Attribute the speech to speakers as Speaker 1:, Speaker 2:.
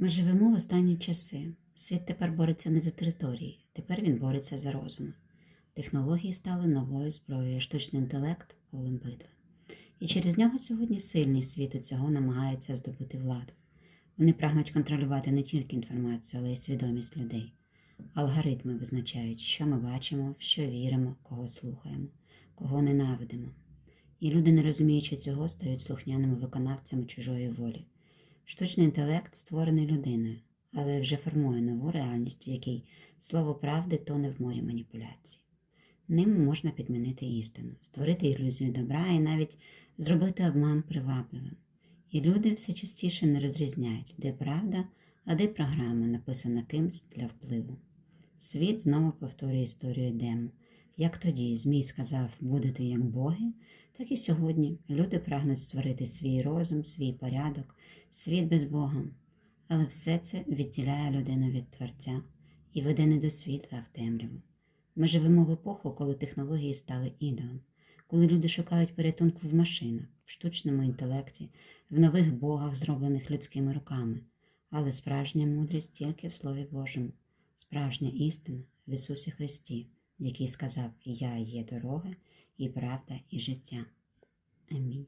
Speaker 1: Ми живемо в останні часи. Світ тепер бореться не за території, тепер він бореться за розум. Технології стали новою зброєю, штучний інтелект полем битви. І через нього сьогодні сильний світ у цього намагається здобути владу. Вони прагнуть контролювати не тільки інформацію, але й свідомість людей. Алгоритми визначають, що ми бачимо, в що віримо, кого слухаємо, кого ненавидимо. І люди, не розуміючи цього, стають слухняними виконавцями чужої волі. Штучний інтелект створений людиною, але вже формує нову реальність, в якій слово правди тоне в морі маніпуляцій. Ним можна підмінити істину, створити ілюзію добра і навіть зробити обман привабливим. І люди все частіше не розрізняють, де правда, а де програма, написана кимсь для впливу. Світ знову повторює історію Едему. Як тоді Змій сказав будете як боги, так і сьогодні люди прагнуть створити свій розум, свій порядок, світ без Бога. Але все це відділяє людину від Творця і веде не до світла, а в темряву. Ми живемо в епоху, коли технології стали ідолом, коли люди шукають порятунку в машинах, в штучному інтелекті, в нових богах, зроблених людськими руками. Але справжня мудрість тільки в Слові Божому, справжня істина в Ісусі Христі, який сказав: Я є дорога і правда, і життя. Амінь.